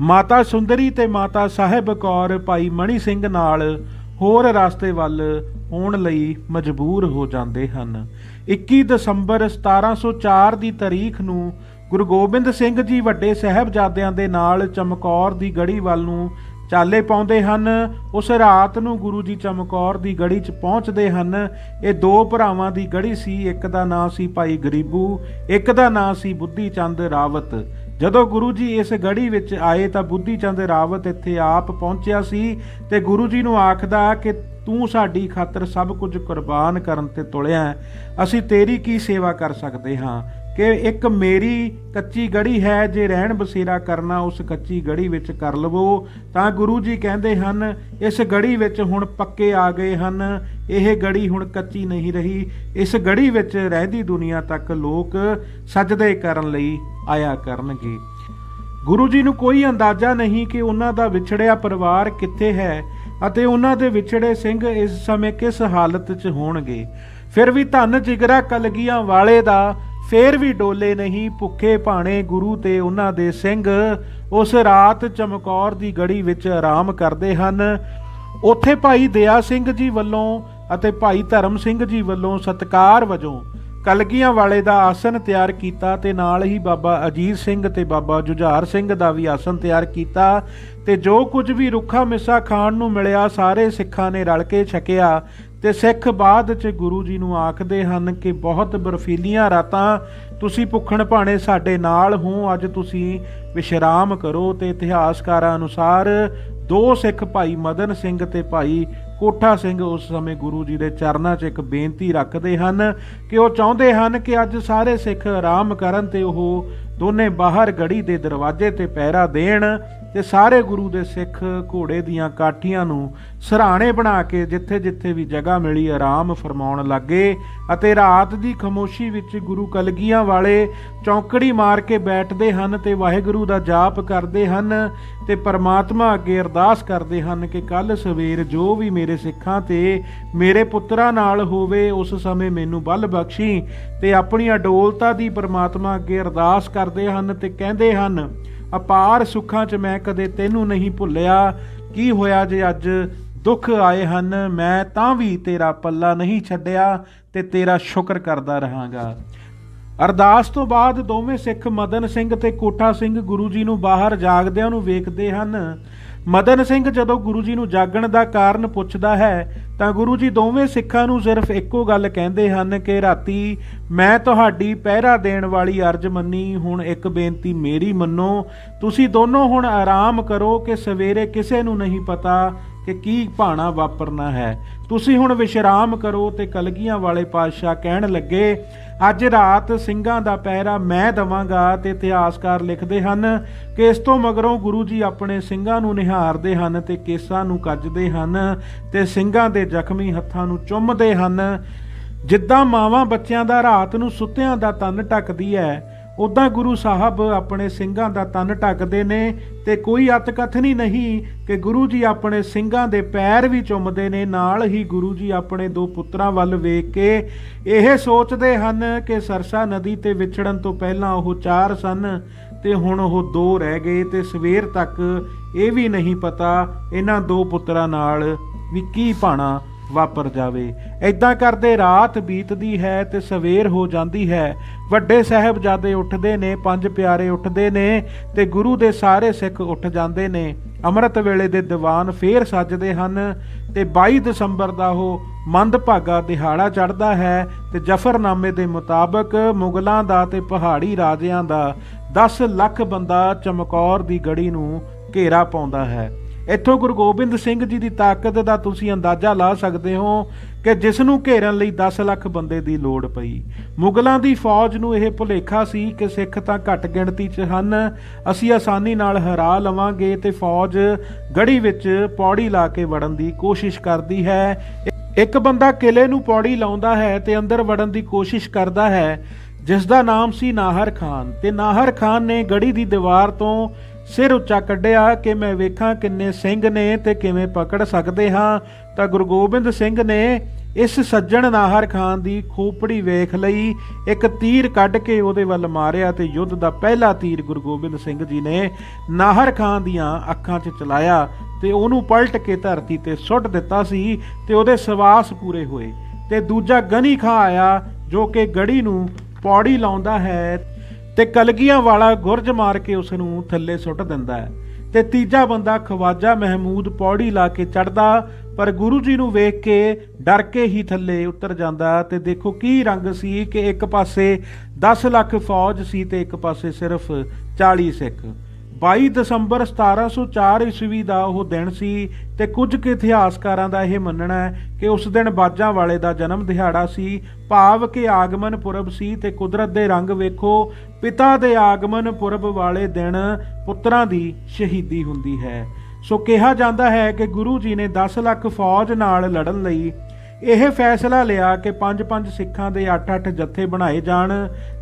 ਮਾਤਾ ਸੁੰਦਰੀ ਤੇ ਮਾਤਾ ਸਾਹਿਬ ਕੌਰ ਭਾਈ ਮਣੀ ਸਿੰਘ ਨਾਲ ਹੋਰ ਰਸਤੇ ਵੱਲ ਹੋਣ ਲਈ ਮਜਬੂਰ ਹੋ ਜਾਂਦੇ ਹਨ। 21 ਦਸੰਬਰ 1704 ਦੀ ਤਾਰੀਖ ਨੂੰ ਗੁਰੂ ਗੋਬਿੰਦ ਸਿੰਘ ਜੀ ਵੱਡੇ ਸਹਿਬਜ਼ਾਦਿਆਂ ਦੇ ਨਾਲ ਚਮਕੌਰ ਦੀ ਗੜੀ ਵੱਲ ਨੂੰ ਚਾਲੇ ਪਾਉਂਦੇ ਹਨ, ਉਸ ਰਾਤ ਨੂੰ ਗੁਰੂ ਜੀ ਚਮਕੌਰ ਦੀ ਗੜੀ 'ਚ ਪਹੁੰਚਦੇ ਹਨ। ਇਹ ਦੋ ਭਰਾਵਾਂ ਦੀ ਗੜੀ ਸੀ, ਇੱਕ ਦਾ ਨਾਂ ਸੀ ਭਾਈ ਗਰੀਬੂ, ਇੱਕ ਦਾ ਨਾਂ ਸੀ ਬੁੱਧੀ ਚੰਦ ਰਾਵਤ। ਜਦੋਂ ਗੁਰੂ ਜੀ ਇਸ ਗੜੀ ਵਿੱਚ ਆਏ ਤਾਂ ਬੁੱਧੀ ਚੰਦ ਰਾਵਤ ਇੱਥੇ ਆਪ ਪਹੁੰਚਿਆ ਸੀ ਤੇ ਗੁਰੂ ਜੀ ਨੂੰ ਆਖਦਾ ਕਿ ਤੂੰ ਸਾਡੀ ਖਾਤਰ ਸਭ ਕੁਝ ਕੁਰਬਾਨ ਕਰਨ ਤੇ ਤੁਲਿਆ ਅਸੀਂ ਤੇਰੀ ਕੀ ਸੇਵਾ ਕਰ ਸਕਦੇ ਹਾਂ? ਕਿ ਇੱਕ ਮੇਰੀ ਕੱਚੀ ਗੜੀ ਹੈ, ਜੇ ਰਹਿਣ ਬਸੇਰਾ ਕਰਨਾ, ਉਸ ਕੱਚੀ ਗੜੀ ਵਿੱਚ ਕਰ ਲਵੋ। ਤਾਂ ਗੁਰੂ ਜੀ ਕਹਿੰਦੇ ਹਨ, ਇਸ ਗੜੀ ਵਿੱਚ ਹੁਣ ਪੱਕੇ ਆ ਗਏ ਹਨ। ਇਹ ਗੜੀ ਹੁਣ ਕੱਚੀ ਨਹੀਂ ਰਹੀ। ਇਸ ਗੜੀ ਵਿੱਚ ਰਹਿੰਦੀ ਦੁਨੀਆ ਤੱਕ ਲੋਕ ਸਜਦੇ ਕਰਨ ਲਈ ਆਇਆ ਕਰਨਗੇ। ਗੁਰੂ ਜੀ ਨੂੰ ਕੋਈ ਅੰਦਾਜ਼ਾ ਨਹੀਂ ਕਿ ਉਹਨਾਂ ਦਾ ਵਿਛੜਿਆ ਪਰਿਵਾਰ ਕਿੱਥੇ ਹੈ ਅਤੇ ਉਹਨਾਂ ਦੇ ਵਿਛੜੇ ਸਿੰਘ ਇਸ ਸਮੇਂ ਕਿਸ ਹਾਲਤ 'ਚ ਹੋਣਗੇ। ਫਿਰ ਵੀ ਧੰਨ ਜਿਗਰਾ ਕਲਗੀਆਂ ਵਾਲੇ ਦਾ ਫੇਰ ਵੀ ਡੋਲੇ ਨਹੀਂ, ਭੁੱਖੇ ਭਾਣੇ ਗੁਰੂ ਤੇ ਉਹਨਾਂ ਦੇ ਸਿੰਘ, ਉਸ ਰਾਤ ਚਮਕੌਰ ਦੀ ਗੜੀ ਵਿੱਚ ਆਰਾਮ ਕਰਦੇ ਹਨ। ਉੱਥੇ ਭਾਈ ਦਇਆ ਸਿੰਘ ਜੀ ਵੱਲੋਂ ਅਤੇ ਭਾਈ ਧਰਮ ਸਿੰਘ ਜੀ ਵੱਲੋਂ ਸਤਕਾਰ ਵਜੋਂ ਕਲਗੀਆਂ ਵਾਲੇ ਦਾ ਆਸਨ ਤਿਆਰ ਕੀਤਾ ਤੇ ਨਾਲ ਹੀ ਬਾਬਾ ਅਜੀਤ ਸਿੰਘ ਤੇ ਬਾਬਾ ਜੁਝਾਰ ਸਿੰਘ ਦਾ ਵੀ ਆਸਨ ਤਿਆਰ ਕੀਤਾ ਤੇ ਜੋ ਕੁਝ ਵੀ ਰੁੱਖਾ ਮਿੱਸਾ ਖਾਣ ਨੂੰ ਮਿਲਿਆ, ਸਾਰੇ ਸਿੱਖਾਂ ਨੇ ਰਲ ਕੇ ਛਕਿਆ ਤੇ ਸਿੱਖ ਬਾਅਦ ਚ ਗੁਰੂ ਜੀ ਨੂੰ ਆਖਦੇ ਹਨ ਕਿ ਬਹੁਤ ਬਰਫੀਲੀਆਂ ਰਾਤਾਂ ਤੁਸੀਂ ਭੁੱਖਣ ਭਾਣੇ ਸਾਡੇ ਨਾਲ ਹੋ, ਅੱਜ ਤੁਸੀਂ ਵਿਸ਼ਰਾਮ ਕਰੋ। ਤੇ ਇਤਿਹਾਸਕਾਰਾਂ ਅਨੁਸਾਰ ਦੋ ਸਿੱਖ ਭਾਈ ਮਦਨ ਸਿੰਘ ਤੇ ਭਾਈ ਕੋਠਾ ਸਿੰਘ ਉਸ ਸਮੇਂ ਗੁਰੂ ਜੀ ਦੇ ਚਰਨਾਂ 'ਚ ਇੱਕ ਬੇਨਤੀ ਰੱਖਦੇ ਹਨ ਕਿ ਉਹ ਚਾਹੁੰਦੇ ਹਨ ਕਿ ਅੱਜ ਸਾਰੇ ਸਿੱਖ ਆਰਾਮ ਕਰਨ ਤੇ ਉਹ ਦੋਨੇ ਬਾਹਰ ਗੜੀ ਦੇ ਦਰਵਾਜ਼ੇ ਤੇ ਪਹਿਰਾ ਦੇਣ। ਤੇ ਸਾਰੇ ਗੁਰੂ ਦੇ ਸਿੱਖ ਘੋੜੇ ਦੀਆਂ ਕਾਠੀਆਂ ਨੂੰ ਸਰਾਣੇ ਬਣਾ ਕੇ ਜਿੱਥੇ-ਜਿੱਥੇ ਵੀ ਜਗ੍ਹਾ ਮਿਲੀ ਆਰਾਮ ਫਰਮਾਉਣ ਲੱਗੇ ਅਤੇ ਰਾਤ ਦੀ ਖਮੋਸ਼ੀ ਵਿੱਚ ਗੁਰੂ ਕਲਗੀਆਂ ਵਾਲੇ ਚੌਂਕੜੀ ਮਾਰ ਕੇ ਬੈਠਦੇ ਹਨ ਤੇ ਵਾਹਿਗੁਰੂ ਦਾ ਜਾਪ ਕਰਦੇ ਹਨ ਤੇ ਪਰਮਾਤਮਾ ਅੱਗੇ ਅਰਦਾਸ ਕਰਦੇ ਹਨ ਕਿ ਕੱਲ ਸਵੇਰ ਜੋ ਵੀ ਮੇਰੇ ਸਿੱਖਾਂ ਤੇ ਮੇਰੇ ਪੁੱਤਰਾਂ ਨਾਲ ਹੋਵੇ, ਉਸ ਸਮੇਂ ਮੈਨੂੰ ਬਲ ਬਖਸ਼ੀ ਤੇ ਆਪਣੀ ਅਡੋਲਤਾ ਦੀ ਪਰਮਾਤਮਾ ਅੱਗੇ ਅਰਦਾਸ ਕਰਦੇ ਹਨ ਤੇ ਕਹਿੰਦੇ ਹਨ ਅਪਾਰ ਸੁੱਖਾਂ 'ਚ ਮੈਂ ਕਦੇ ਤੈਨੂੰ ਨਹੀਂ ਭੁੱਲਿਆ। ਕੀ ਹੋਇਆ ਜੇ ਅੱਜ ਦੁੱਖ ਆਏ ਹਨ? ਮੈਂ ਤਾਂ ਵੀ ਤੇਰਾ ਪੱਲਾ ਨਹੀਂ ਛੱਡਿਆ ਤੇ ਤੇਰਾ ਸ਼ੁਕਰ ਕਰਦਾ ਰਹਾਂਗਾ। ਅਰਦਾਸ ਤੋਂ ਬਾਅਦ ਦੋਵੇਂ ਸਿੱਖ ਮਦਨ ਸਿੰਘ ਤੇ ਕੋਠਾ ਸਿੰਘ ਗੁਰੂ ਜੀ ਨੂੰ ਬਾਹਰ ਜਾਗਦਿਆਂ ਨੂੰ ਵੇਖਦੇ ਹਨ। ਮਦਨ ਸਿੰਘ ਜਦੋਂ ਗੁਰੂ ਜੀ ਨੂੰ ਜਾਗਣ ਦਾ ਕਾਰਨ ਪੁੱਛਦਾ ਹੈ, ਤਾਂ ਗੁਰੂ ਜੀ ਦੋਵੇਂ ਸਿੱਖਾਂ ਨੂੰ ਸਿਰਫ ਇੱਕੋ ਗੱਲ ਕਹਿੰਦੇ ਹਨ ਕਿ ਰਾਤੀ ਮੈਂ ਤੁਹਾਡੀ ਪਹਿਰਾ ਦੇਣ ਵਾਲੀ ਅਰਜ਼ ਮੰਨੀ, ਹੁਣ ਇੱਕ ਬੇਨਤੀ ਮੇਰੀ ਮੰਨੋ, ਤੁਸੀਂ ਦੋਨੋਂ ਹੁਣ ਆਰਾਮ ਕਰੋ ਕਿ ਸਵੇਰੇ ਕਿਸੇ ਨੂੰ ਨਹੀਂ ਪਤਾ ਕਿ ਕੀ ਭਾਣਾ ਵਾਪਰਨਾ ਹੈ। ਤੁਸੀਂ ਹੁਣ ਵਿਸ਼ਰਾਮ ਕਰੋ ਤੇ ਕਲਗੀਆਂ ਵਾਲੇ ਪਾਤਸ਼ਾਹ ਕਹਿਣ ਲੱਗੇ ਅੱਜ ਰਾਤ ਸਿੰਘਾਂ ਦਾ ਪਹਿਰਾ ਮੈਂ ਦਵਾਂਗਾ ਤੇ ਇਤਿਹਾਸਕਾਰ ਲਿਖਦੇ ਹਨ ਕਿ ਇਸ ਤੋਂ ਮਗਰੋਂ ਗੁਰੂ ਜੀ ਆਪਣੇ ਸਿੰਘਾਂ ਨੂੰ ਨਿਹਾਰਦੇ ਹਨ ਤੇ ਕੇਸਾਂ ਨੂੰ ਕੱਜਦੇ ਹਨ ਤੇ ਸਿੰਘਾਂ ਦੇ ਜ਼ਖਮੀ ਹੱਥਾਂ ਨੂੰ ਚੁੰਮਦੇ ਹਨ। ਜਿੱਦਾਂ ਮਾਵਾਂ ਬੱਚਿਆਂ ਦਾ ਰਾਤ ਨੂੰ ਸੁੱਤਿਆਂ ਦਾ ਤਨ ਢੱਕਦੀ ਹੈ ਉਦਾਂ ਗੁਰੂ ਸਾਹਿਬ ਆਪਣੇ ਸਿੰਘਾਂ ਦਾ ਤਨ ਢੱਕਦੇ ਨੇ ਤੇ ਕੋਈ ਅਤਕਥਨੀ ਨਹੀਂ ਕਿ ਗੁਰੂ ਜੀ ਆਪਣੇ ਸਿੰਘਾਂ ਦੇ ਪੈਰ ਵੀ ਚੁੰਮਦੇ ਨੇ, ਨਾਲ ਹੀ ਗੁਰੂ ਜੀ ਆਪਣੇ ਦੋ ਪੁੱਤਰਾਂ ਵੱਲ ਵੇਖ ਕੇ ਇਹ ਸੋਚਦੇ ਹਨ ਕਿ ਸਰਸਾ ਨਦੀ ਤੇ ਵਿਛੜਨ ਤੋਂ ਪਹਿਲਾਂ ਉਹ ਚਾਰ ਸਨ ਤੇ ਹੁਣ ਉਹ ਦੋ ਰਹਿ ਗਏ ਤੇ ਸਵੇਰ ਤੱਕ ਇਹ ਵੀ ਨਹੀਂ ਪਤਾ ਇਹਨਾਂ ਦੋ ਪੁੱਤਰਾਂ ਨਾਲ ਵੀ ਕੀ ਭਾਣਾ ਵਾਪਰ ਜਾਵੇ। ਐਦਾਂ ਕਰਦੇ ਰਾਤ ਬੀਤਦੀ ਹੈ ਤੇ ਸਵੇਰ ਹੋ ਜਾਂਦੀ ਹੈ। ਵੱਡੇ ਸਾਹਿਬਜ਼ਾਦੇ ਉੱਠਦੇ ਨੇ, ਪੰਜ ਪਿਆਰੇ ਉੱਠਦੇ ਨੇ ਤੇ ਗੁਰੂ ਦੇ ਸਾਰੇ ਸਿੱਖ ਉੱਠ ਜਾਂਦੇ ਨੇ। ਅੰਮ੍ਰਿਤ ਵੇਲੇ ਦੇ ਦੀਵਾਨ ਫੇਰ ਸੱਜਦੇ ਹਨ ਤੇ 22 ਦਸੰਬਰ ਦਾ ਉਹ ਮੰਦਭਾਗਾ ਦਿਹਾੜਾ ਚੜ੍ਹਦਾ ਹੈ ਤੇ ਜਫਰਨਾਮੇ ਦੇ ਮੁਤਾਬਕ ਮੁਗਲਾਂ ਦਾ ਤੇ ਪਹਾੜੀ ਰਾਜਿਆਂ ਦਾ 10 ਲੱਖ ਬੰਦਾ ਚਮਕੌਰ ਦੀ ਗੜੀ ਨੂੰ ਘੇਰਾ ਪਾਉਂਦਾ ਹੈ। ਇੱਥੋਂ ਗੁਰੂ ਗੋਬਿੰਦ ਸਿੰਘ ਜੀ ਦੀ ਤਾਕਤ ਦਾ ਤੁਸੀਂ ਅੰਦਾਜ਼ਾ ਲਾ ਸਕਦੇ ਹੋ ਕਿ ਜਿਸ ਨੂੰ ਘੇਰਨ ਲਈ 10 ਲੱਖ ਬੰਦੇ ਦੀ ਲੋੜ ਪਈ। ਮੁਗਲਾਂ ਦੀ ਫੌਜ ਨੂੰ ਇਹ ਭੁਲੇਖਾ ਸੀ ਕਿ ਸਿੱਖ ਤਾਂ ਘੱਟ ਗਿਣਤੀ 'ਚ ਹਨ। ਅਸੀਂ ਆਸਾਨੀ ਨਾਲ ਹਰਾ ਲਵਾਂਗੇ ਤੇ ਫੌਜ ਗੜੀ ਵਿੱਚ ਪੌੜੀ ਲਾ ਕੇ ਵੜਨ ਦੀ ਕੋਸ਼ਿਸ਼ ਕਰਦੀ ਹੈ। ਇੱਕ ਬੰਦਾ ਕਿਲੇ ਨੂੰ ਪੌੜੀ ਲਾਉਂਦਾ ਹੈ ਤੇ ਅੰਦਰ ਵੜਨ ਦੀ ਕੋਸ਼ਿਸ਼ ਕਰਦਾ ਹੈ ਜਿਸ ਦਾ ਨਾਮ ਸੀ ਨਾਹਰ ਖਾਨ ਤੇ ਨਾਹਰ ਖਾਨ ਨੇ ਗੜੀ ਦੀ ਦੀਵਾਰ ਤੋਂ ਸਿਰ ਉੱਚਾ ਕੱਢਿਆ ਕਿ ਮੈਂ ਵੇਖਾਂ ਕਿੰਨੇ ਸਿੰਘ ਨੇ ਤੇ ਕਿਵੇਂ ਪਕੜ ਸਕਦੇ ਹਾਂ। ਤਾਂ ਗੁਰੂ ਗੋਬਿੰਦ ਸਿੰਘ ਨੇ ਇਸ ਸੱਜਣ ਨਾਹਰ ਖਾਨ ਦੀ ਖੋਪੜੀ ਵੇਖ ਲਈ। ਇੱਕ ਤੀਰ ਕੱਢ ਕੇ ਉਹਦੇ ਵੱਲ ਮਾਰਿਆ ਤੇ ਯੁੱਧ ਦਾ ਪਹਿਲਾ ਤੀਰ ਗੁਰੂ ਗੋਬਿੰਦ ਸਿੰਘ ਜੀ ਨੇ ਨਾਹਰ ਖਾਨ ਦੀਆਂ ਅੱਖਾਂ 'ਚ ਚਲਾਇਆ ਤੇ ਉਹਨੂੰ ਪਲਟ ਕੇ ਧਰਤੀ ਤੇ ਸੁੱਟ ਦਿੱਤਾ ਸੀ ਤੇ ਉਹਦੇ ਸਵਾਸ ਪੂਰੇ ਹੋਏ। ਤੇ ਦੂਜਾ ਗਨੀ ਖਾਂ ਆਇਆ ਜੋ ਕਿ ਗੜੀ ਨੂੰ ਪੌੜੀ ਲਾਉਂਦਾ ਹੈ। ਤੇ ਕਲਗੀਆਂ ਵਾਲਾ ਗੁਰਜ ਮਾਰ ਕੇ ਉਸ ਨੂੰ ਥੱਲੇ ਸੁੱਟ ਦਿੰਦਾ ਹੈ। ਤੇ ਤੀਜਾ ਬੰਦਾ ਖਵਾਜਾ ਮਹਿਮੂਦ ਪੌੜੀ ਲਾ ਕੇ ਚੜਦਾ, ਪਰ ਗੁਰੂ ਜੀ ਨੂੰ ਵੇਖ ਕੇ ਡਰ ਕੇ ਹੀ ਥੱਲੇ ਉਤਰ ਜਾਂਦਾ ਤੇ ਦੇਖੋ ਕੀ ਰੰਗ ਸੀ ਕਿ ਇੱਕ ਪਾਸੇ 10 ਲੱਖ ਫੌਜ ਸੀ ਤੇ ਇੱਕ ਪਾਸੇ ਸਿਰਫ 40 ਸਿੱਖ। 22 ਦਸੰਬਰ 1704 ਈਸਵੀ ਦਾ ਉਹ ਦਿਨ ਸੀ ਤੇ ਕੁਝ ਕੁ ਇਤਿਹਾਸਕਾਰਾਂ ਦਾ ਇਹ ਮੰਨਣਾ ਹੈ ਕਿ ਉਸ ਦਿਨ ਬਾਜਾਂ ਵਾਲੇ ਦਾ ਜਨਮ ਦਿਹਾੜਾ ਸੀ। ਭਾਵ ਕਿ ਆਗਮਨ ਪੁਰਬ ਸੀ ਤੇ ਕੁਦਰਤ ਦੇ ਰੰਗ ਵੇਖੋ, ਪਿਤਾ ਦੇ ਆਗਮਨ ਪੁਰਬ ਵਾਲੇ ਦਿਨ ਪੁੱਤਰਾਂ ਦੀ ਸ਼ਹੀਦੀ ਹੁੰਦੀ ਹੈ। ਸੋ ਕਿਹਾ ਜਾਂਦਾ ਹੈ ਕਿ ਗੁਰੂ ਜੀ ਨੇ 10 ਲੱਖ ਫੌਜ ਨਾਲ ਲੜਨ ਲਈ ਇਹ ਫੈਸਲਾ ਲਿਆ ਕਿ ਪੰਜ ਪੰਜ ਸਿੱਖਾਂ ਦੇ 8-8 ਜੱਥੇ ਬਣਾਏ ਜਾਣ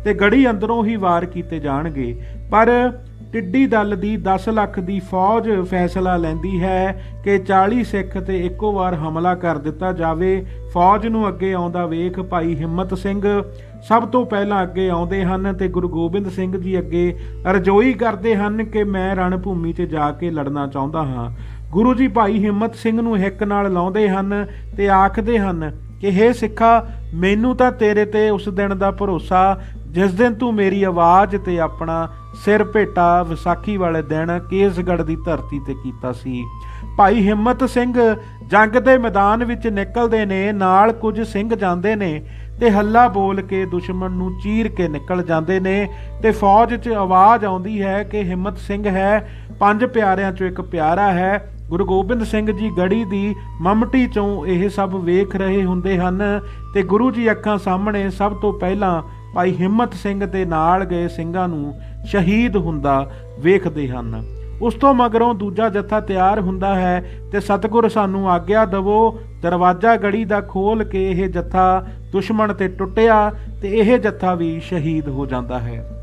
ਤੇ ਗੜੀ ਅੰਦਰੋਂ ਹੀ ਵਾਰ ਕੀਤੇ ਜਾਣਗੇ। ਪਰ ਟਿੱਡੀ ਦਲ ਦੀ 10 ਲੱਖ ਦੀ ਫੌਜ ਫੈਸਲਾ ਲੈਂਦੀ ਹੈ ਕਿ 40 ਸਿੱਖ ਤੇ ਇੱਕੋ ਵਾਰ ਹਮਲਾ ਕਰ ਦਿੱਤਾ ਜਾਵੇ। ਫੌਜ ਨੂੰ ਅੱਗੇ ਆਉਂਦਾ ਵੇਖ ਭਾਈ ਹਿੰਮਤ ਸਿੰਘ। ਸਭ ਤੋਂ ਪਹਿਲਾਂ ਅੱਗੇ ਆਉਂਦੇ ਹਨ ਤੇ ਗੁਰੂ ਗੋਬਿੰਦ ਸਿੰਘ ਜੀ ਅੱਗੇ ਰਜੋਈ ਕਰਦੇ ਹਨ ਕਿ ਮੈਂ ਰਣ ਭੂਮੀ 'ਤੇ ਜਾ ਕੇ ਲੜਨਾ ਚਾਹੁੰਦਾ ਹਾਂ। ਗੁਰੂ ਜੀ ਭਾਈ ਹਿੰਮਤ ਸਿੰਘ ਨੂੰ ਹਿੱਕ ਨਾਲ ਲਾਉਂਦੇ ਹਨ ਤੇ ਆਖਦੇ ਹਨ ਕਿ हे ਸਿੱਖਾ, ਮੈਨੂੰ ਤਾਂ ਤੇਰੇ ਤੇ ਉਸ ਦਿਨ ਦਾ ਭਰੋਸਾ, ਜਿਸ ਦਿਨ ਤੂੰ ਮੇਰੀ ਆਵਾਜ਼ ਤੇ ਆਪਣਾ ਸਿਰ ਭੇਟਾ ਵਿਸਾਖੀ ਵਾਲੇ ਦਿਨ ਕੇਸਗੜ ਦੀ ਧਰਤੀ ਤੇ ਕੀਤਾ ਸੀ। ਭਾਈ ਹਿੰਮਤ ਸਿੰਘ ਜੰਗ ਦੇ ਮੈਦਾਨ ਵਿੱਚ ਨਿਕਲਦੇ ਨੇ, ਨਾਲ ਕੁਝ ਸਿੰਘ ਜਾਂਦੇ ਨੇ ਤੇ ਹੱਲਾ ਬੋਲ ਕੇ ਦੁਸ਼ਮਣ ਨੂੰ ਚੀਰ ਕੇ ਨਿਕਲ ਜਾਂਦੇ ਨੇ ਤੇ ਫੌਜ 'ਚ ਆਵਾਜ਼ ਆਉਂਦੀ ਹੈ ਕਿ ਹਿੰਮਤ ਸਿੰਘ ਹੈ, ਪੰਜ ਪਿਆਰਿਆਂ 'ਚੋਂ ਇੱਕ ਪਿਆਰਾ ਹੈ। ਗੁਰੂ ਗੋਬਿੰਦ ਸਿੰਘ ਜੀ ਗੜੀ ਦੀ ਮਮਟੀ 'ਚੋਂ ਇਹ ਸਭ ਵੇਖ ਰਹੇ ਹੁੰਦੇ ਹਨ ਤੇ ਗੁਰੂ ਜੀ ਅੱਖਾਂ ਸਾਹਮਣੇ ਸਭ ਤੋਂ ਪਹਿਲਾਂ ਭਾਈ ਹਿੰਮਤ ਸਿੰਘ ਦੇ ਨਾਲ ਗਏ ਸਿੰਘਾਂ ਨੂੰ ਸ਼ਹੀਦ ਹੁੰਦਾ ਵੇਖਦੇ ਹਨ। ਉਸ ਤੋਂ ਮਗਰੋਂ ਦੂਜਾ ਜੱਥਾ ਤਿਆਰ ਹੁੰਦਾ ਹੈ ਤੇ ਸਤਿਗੁਰ ਸਾਨੂੰ ਆਗਿਆ ਦਵੋ, ਦਰਵਾਜ਼ਾ ਗੜੀ ਦਾ ਖੋਲ ਕੇ ਇਹ ਜੱਥਾ ਦੁਸ਼ਮਣ ਤੇ ਟੁੱਟਿਆ ਤੇ ਇਹ ਜੱਥਾ ਵੀ ਸ਼ਹੀਦ ਹੋ ਜਾਂਦਾ ਹੈ।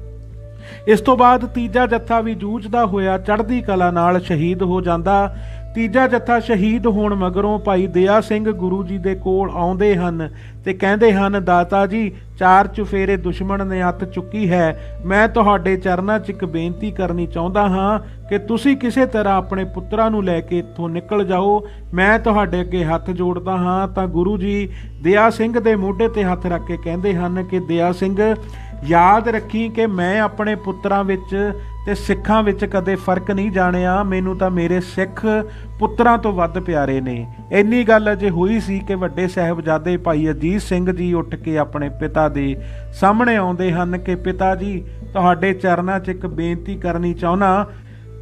ਇਸ ਤੋਂ ਬਾਅਦ ਤੀਜਾ ਜੱਥਾ ਵੀ ਜੂਝਦਾ ਹੋਇਆ ਚੜ੍ਹਦੀ ਕਲਾ ਨਾਲ ਸ਼ਹੀਦ ਹੋ ਜਾਂਦਾ। ਤੀਜਾ ਜੱਥਾ ਸ਼ਹੀਦ ਹੋਣ ਮਗਰੋਂ ਭਾਈ ਦਇਆ ਸਿੰਘ ਗੁਰੂ ਜੀ ਦੇ ਕੋਲ ਆਉਂਦੇ ਹਨ ਤੇ ਕਹਿੰਦੇ ਹਨ, ਦਾਤਾ ਜੀ, ਚਾਰ ਚੁਫੇਰੇ ਦੁਸ਼ਮਣ ਨੇ ਹੱਥ ਚੁੱਕੀ ਹੈ। ਮੈਂ ਤੁਹਾਡੇ ਚਰਨਾਂ 'ਚ ਇੱਕ ਬੇਨਤੀ ਕਰਨੀ ਚਾਹੁੰਦਾ ਹਾਂ ਕਿ ਤੁਸੀਂ ਕਿਸੇ ਤਰ੍ਹਾਂ ਆਪਣੇ ਪੁੱਤਰਾਂ ਨੂੰ ਲੈ ਕੇ ਇੱਥੋਂ ਨਿਕਲ ਜਾਓ। ਮੈਂ ਤੁਹਾਡੇ ਅੱਗੇ ਹੱਥ ਜੋੜਦਾ ਹਾਂ। ਤਾਂ ਗੁਰੂ ਜੀ ਦਇਆ ਸਿੰਘ ਦੇ ਮੋਢੇ ਤੇ ਹੱਥ ਰੱਖ ਕੇ ਕਹਿੰਦੇ ਹਨ ਕਿ ਦਇਆ ਸਿੰਘ ਯਾਦ ਰੱਖੀ ਕਿ ਮੈਂ ਆਪਣੇ ਪੁੱਤਰਾਂ ਵਿੱਚ ਤੇ ਸਿੱਖਾਂ ਵਿੱਚ ਕਦੇ ਫ਼ਰਕ ਨਹੀਂ ਜਾਣਿਆ। ਮੈਨੂੰ ਤਾਂ ਮੇਰੇ ਸਿੱਖ ਪੁੱਤਰਾਂ ਤੋਂ ਵੱਧ ਪਿਆਰੇ ਨੇ। ਇੰਨੀ ਗੱਲ ਅਜੇ ਹੋਈ ਸੀ ਕਿ ਵੱਡੇ ਸਹਿਬਜ਼ਾਦੇ ਭਾਈ ਅਜੀਤ ਸਿੰਘ ਜੀ ਉੱਠ ਕੇ ਆਪਣੇ ਪਿਤਾ ਦੇ ਸਾਹਮਣੇ ਆਉਂਦੇ ਹਨ ਕਿ, ਪਿਤਾ ਜੀ, ਤੁਹਾਡੇ ਚਰਨਾਂ 'ਚ ਇੱਕ ਬੇਨਤੀ ਕਰਨੀ ਚਾਹੁੰਨਾ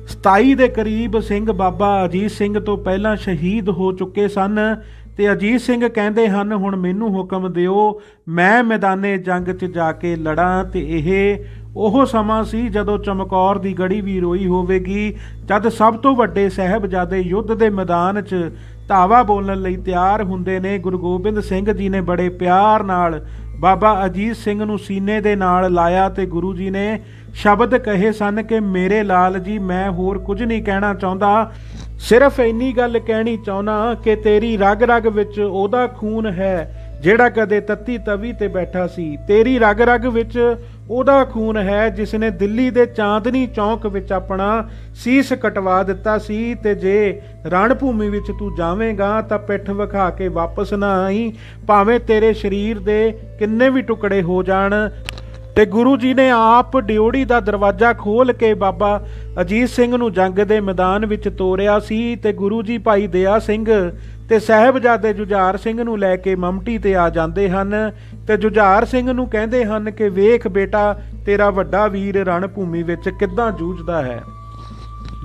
27 ਦੇ ਕਰੀਬ ਸਿੰਘ ਬਾਬਾ ਅਜੀਤ ਸਿੰਘ ਤੋਂ ਪਹਿਲਾਂ ਸ਼ਹੀਦ ਹੋ ਚੁੱਕੇ ਸਨ। ਤੇ ਅਜੀਤ ਸਿੰਘ ਕਹਿੰਦੇ ਹਨ, ਹੁਣ ਮੈਨੂੰ ਹੁਕਮ ਦਿਓ, ਮੈਂ ਮੈਦਾਨੇ ਜੰਗ 'ਚ ਜਾ ਕੇ ਲੜਾਂ। ਤੇ ਇਹ ਉਹ ਸਮਾਂ ਸੀ ਜਦੋਂ ਚਮਕੌਰ ਦੀ ਗੜੀ ਵੀ ਰੋਈ ਹੋਵੇਗੀ, ਜਦ ਸਭ ਤੋਂ ਵੱਡੇ ਸਹਿਬਜ਼ਾਦੇ ਯੁੱਧ ਦੇ ਮੈਦਾਨ 'ਚ ਧਾਵਾ ਬੋਲਣ ਲਈ ਤਿਆਰ ਹੁੰਦੇ ਨੇ, ਗੁਰੂ ਗੋਬਿੰਦ ਸਿੰਘ ਜੀ ਨੇ ਬੜੇ ਪਿਆਰ ਨਾਲ ਬਾਬਾ ਅਜੀਤ ਸਿੰਘ ਨੂੰ ਸੀਨੇ ਦੇ ਨਾਲ ਲਾਇਆ ਤੇ ਗੁਰੂ ਜੀ ਨੇ ਸ਼ਬਦ ਕਹੇ ਸਨ ਕਿ, ਮੇਰੇ ਲਾਲ ਜੀ, ਮੈਂ ਹੋਰ ਕੁਝ ਨਹੀਂ ਕਹਿਣਾ ਚਾਹੁੰਦਾ। ਸਿਰਫ ਇੰਨੀ ਗੱਲ ਕਹਿਣੀ ਚਾਹੁੰਦਾ ਕਿ ਤੇਰੀ ਰਗ ਰਗ ਵਿੱਚ ਉਹਦਾ ਖੂਨ ਹੈ, ਜਿਹੜਾ ਕਦੇ ਤੱਤੀ ਤਵੀ ਤੇ ਬੈਠਾ ਸੀ। ਤੇਰੀ ਰਗ ਰਗ ਵਿੱਚ ਉਹਦਾ ਖੂਨ ਹੈ ਜਿਸ ਨੇ ਦਿੱਲੀ ਦੇ ਚਾਂਦਨੀ ਚੌਂਕ ਵਿੱਚ ਆਪਣਾ ਸੀਸ ਕਟਵਾ ਦਿੱਤਾ ਸੀ ਤੇ ਜੇ ਰਣ ਭੂਮੀ ਵਿੱਚ ਤੂੰ ਜਾਵੇਂਗਾ ਤਾਂ ਪਿੱਠ ਵਿਖਾ ਕੇ ਵਾਪਸ ਨਾ ਆਈ। ਭਾਵੇਂ ਤੇਰੇ ਸਰੀਰ ਦੇ ਕਿੰਨੇ ਵੀ ਟੁਕੜੇ ਹੋ ਜਾਣ ਤੇ ਗੁਰੂ ਜੀ ਨੇ ਆਪ ਡਿਉੜੀ ਦਾ ਦਰਵਾਜ਼ਾ ਖੋਲ ਕੇ ਬਾਬਾ ਅਜੀਤ ਸਿੰਘ ਨੂੰ ਜੰਗ ਦੇ ਮੈਦਾਨ ਵਿੱਚ ਤੋਰਿਆ ਸੀ ਤੇ ਗੁਰੂ ਜੀ ਭਾਈ ਦਇਆ ਸਿੰਘ ਤੇ ਸਹਿਬਜ਼ਾਦੇ ਜੁਝਾਰ ਸਿੰਘ ਨੂੰ ਲੈ ਕੇ ਮਮਟੀ ਤੇ ਆ ਜਾਂਦੇ ਹਨ ਤੇ ਜੁਝਾਰ ਸਿੰਘ ਨੂੰ ਕਹਿੰਦੇ ਹਨ ਕਿ ਵੇਖ ਬੇਟਾ, ਤੇਰਾ ਵੱਡਾ ਵੀਰ ਰਣ ਭੂਮੀ ਵਿੱਚ ਕਿੱਦਾਂ ਜੂਝਦਾ ਹੈ।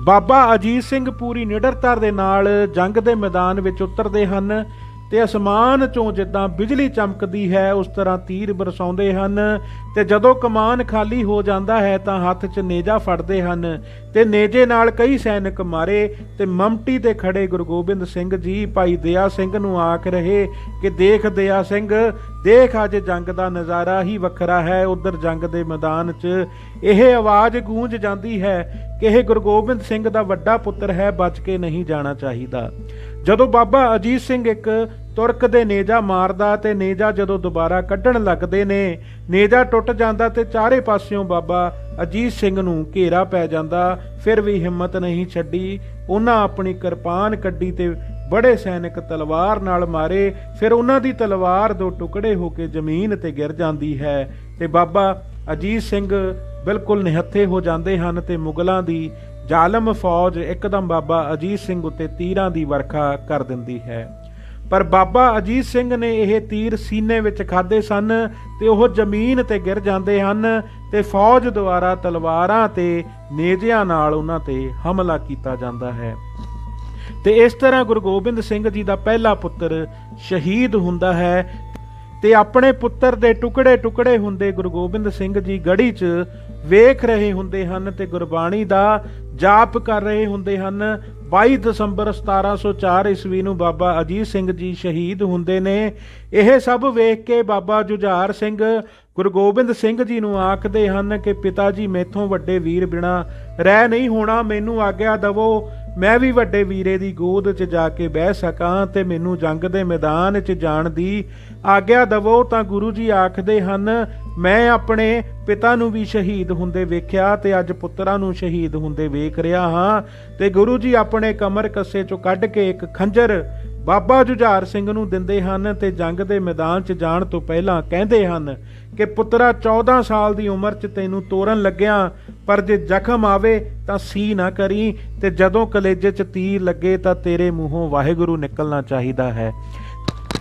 ਬਾਬਾ ਅਜੀਤ ਸਿੰਘ ਪੂਰੀ ਨਿਡਰਤਾ ਦੇ ਨਾਲ ਜੰਗ ਦੇ ਮੈਦਾਨ ਵਿੱਚ ਉਤਰਦੇ ਹਨ ਤੇ ਅਸਮਾਨ ਚੋਂ ਜਿੱਦਾਂ ਬਿਜਲੀ ਚਮਕਦੀ ਹੈ, ਉਸ ਤਰ੍ਹਾਂ ਤੀਰ ਬਰਸਾਉਂਦੇ ਹਨ। ਤੇ ਜਦੋਂ ਕਮਾਨ ਖਾਲੀ ਹੋ ਜਾਂਦਾ ਹੈ, ਤਾਂ ਹੱਥ 'ਚ ਨੇਜਾ ਫੜਦੇ ਹਨ। ਤੇ ਨੇਜੇ ਨਾਲ ਕਈ ਸੈਨਿਕ ਮਾਰੇ, ਤੇ ਮਮਟੀ ਤੇ ਖੜੇ ਗੁਰੂ ਗੋਬਿੰਦ ਸਿੰਘ ਜੀ, ਭਾਈ ਦਇਆ ਸਿੰਘ ਨੂੰ ਆਖ ਰਹੇ ਕਿ ਦੇਖ ਦਇਆ ਸਿੰਘ, ਦੇਖ ਅੱਜ ਜੰਗ ਦਾ ਨਜ਼ਾਰਾ ਹੀ ਵੱਖਰਾ ਹੈ, ਉਧਰ ਜੰਗ ਦੇ ਮੈਦਾਨ 'ਚ। ਇਹ ਆਵਾਜ਼ ਗੂੰਜ ਜਾਂਦੀ ਹੈ ਕਿ ਇਹ ਗੁਰੂ ਗੋਬਿੰਦ ਸਿੰਘ ਦਾ ਵੱਡਾ ਪੁੱਤਰ ਹੈ, ਬਚ ਕੇ ਨਹੀਂ ਜਾਣਾ ਚਾਹੀਦਾ। ਜਦੋਂ ਬਾਬਾ ਅਜੀਤ ਸਿੰਘ ਇੱਕ ਤੁਰਕ ਦੇ ਨੇਜਾ ਮਾਰਦਾ ਤੇ ਨੇਜਾ ਜਦੋਂ ਦੁਬਾਰਾ ਕੱਢਣ ਲੱਗਦੇ ਨੇ, ਨੇਜਾ ਟੁੱਟ ਜਾਂਦਾ ਤੇ ਚਾਰੇ ਪਾਸਿਓਂ ਬਾਬਾ ਅਜੀਤ ਸਿੰਘ ਨੂੰ ਘੇਰਾ ਪੈ ਜਾਂਦਾ, ਫਿਰ ਵੀ ਹਿੰਮਤ ਨਹੀਂ ਛੱਡੀ। ਉਹਨਾਂ ਆਪਣੀ ਕਿਰਪਾਨ ਕੱਢੀ ਤੇ ਬੜੇ ਸੈਨਿਕ ਤਲਵਾਰ ਨਾਲ ਮਾਰੇ। ਫਿਰ ਉਹਨਾਂ ਦੀ ਤਲਵਾਰ ਦੋ ਟੁਕੜੇ ਹੋ ਕੇ ਜ਼ਮੀਨ ਤੇ ਗਿਰ ਜਾਂਦੀ ਹੈ ਤੇ ਬਾਬਾ ਅਜੀਤ ਸਿੰਘ ਬਿਲਕੁਲ ਨਿਹੱਥੇ ਹੋ ਜਾਂਦੇ ਹਨ ਤੇ ਮੁਗਲਾਂ ਦੀ ਜ਼ਾਲਮ ਫੌਜ ਇੱਕਦਮ ਬਾਬਾ ਅਜੀਤ ਸਿੰਘ ਉੱਤੇ ਤੀਰਾਂ ਦੀ ਵਰਖਾ ਕਰ ਦਿੰਦੀ ਹੈ। ਪਰ ਬਾਬਾ ਅਜੀਤ ਸਿੰਘ ਨੇ ਇਹ ਤੀਰ ਸੀਨੇ ਵਿੱਚ ਖਾਦੇ ਸਨ ਤੇ ਉਹ ਜ਼ਮੀਨ ਤੇ ਗਿਰ ਜਾਂਦੇ ਹਨ ਤੇ ਫੌਜ ਦੁਆਰਾ ਤਲਵਾਰਾਂ ਤੇ ਨੇਜਿਆਂ ਨਾਲ ਉਹਨਾਂ ਤੇ ਹਮਲਾ ਕੀਤਾ ਜਾਂਦਾ ਹੈ। ਤੇ ਇਸ ਤਰ੍ਹਾਂ ਗੁਰੂ ਗੋਬਿੰਦ ਸਿੰਘ ਜੀ ਦਾ ਪਹਿਲਾ ਪੁੱਤਰ ਸ਼ਹੀਦ ਹੁੰਦਾ ਹੈ ਤੇ ਆਪਣੇ ਪੁੱਤਰ ਦੇ ਟੁਕੜੇ ਟੁਕੜੇ ਹੁੰਦੇ ਗੁਰੂ ਗੋਬਿੰਦ ਸਿੰਘ ਜੀ ਗੜੀ 'ਚ ਵੇਖ ਰਹੇ ਹੁੰਦੇ ਹਨ ਤੇ ਗੁਰਬਾਣੀ ਦਾ ਜਾਪ ਕਰ ਰਹੇ ਹੁੰਦੇ ਹਨ। 22 ਦਸੰਬਰ 1704 ਈਸਵੀ ਨੂੰ ਬਾਬਾ ਅਜੀਤ ਸਿੰਘ ਜੀ ਸ਼ਹੀਦ ਹੁੰਦੇ ਨੇ। ਇਹ ਸਭ ਵੇਖ ਕੇ ਬਾਬਾ ਜੁਝਾਰ ਸਿੰਘ, ਗੁਰੂ ਗੋਬਿੰਦ ਸਿੰਘ ਜੀ ਨੂੰ ਆਖਦੇ ਹਨ ਕਿ ਪਿਤਾ ਜੀ ਮੈਥੋਂ ਵੱਡੇ ਵੀਰ ਬਿਨਾ ਰਹਿ ਨਹੀਂ ਹੋਣਾ, ਮੈਨੂੰ ਆਗਿਆ ਦਵੋ, ਮੈਂ ਵੀ ਵੱਡੇ ਵੀਰੇ ਦੀ ਗੋਦ 'ਚ ਜਾ ਕੇ ਬਹਿ ਸਕਾਂ ਤੇ ਮੈਨੂੰ ਜੰਗ ਦੇ ਮੈਦਾਨ 'ਚ ਜਾਣ ਦੀ ਆਗਿਆ ਦਵੋ। ਤਾਂ ਗੁਰੂ ਜੀ ਆਖਦੇ ਹਨ ਮੈਂ ਆਪਣੇ ਪਿਤਾ ਨੂੰ ਵੀ ਸ਼ਹੀਦ ਹੁੰਦੇ ਵੇਖਿਆ ਤੇ ਅੱਜ ਪੁੱਤਰਾਂ ਨੂੰ ਸ਼ਹੀਦ ਹੁੰਦੇ ਵੇਖ ਰਿਹਾ ਹਾਂ। ਤੇ ਗੁਰੂ ਜੀ ਆਪਣੇ ਕਮਰ ਕੱਸੇ 'ਚੋਂ ਕੱਢ ਕੇ ਇੱਕ ਖੰਜਰ ਬਾਬਾ ਜੁਝਾਰ ਸਿੰਘ ਨੂੰ ਦਿੰਦੇ ਹਨ ਤੇ ਜੰਗ ਦੇ ਮੈਦਾਨ 'ਚ ਜਾਣ ਤੋਂ ਪਹਿਲਾਂ ਕਹਿੰਦੇ ਹਨ ਕਿ ਪੁੱਤਰਾ 14 ਸਾਲ ਦੀ ਉਮਰ 'ਚ ਤੈਨੂੰ ਤੋਰਨ ਲੱਗਿਆ, ਪਰ ਜੇ ਜ਼ਖਮ ਆਵੇ ਤਾਂ ਸੀ ਨਾ ਕਰੀ ਤੇ ਜਦੋਂ ਕਲੇਜੇ 'ਚ ਤੀਰ ਲੱਗੇ ਤਾਂ ਤੇਰੇ ਮੂੰਹੋਂ ਵਾਹਿਗੁਰੂ ਨਿਕਲਣਾ ਚਾਹੀਦਾ ਹੈ।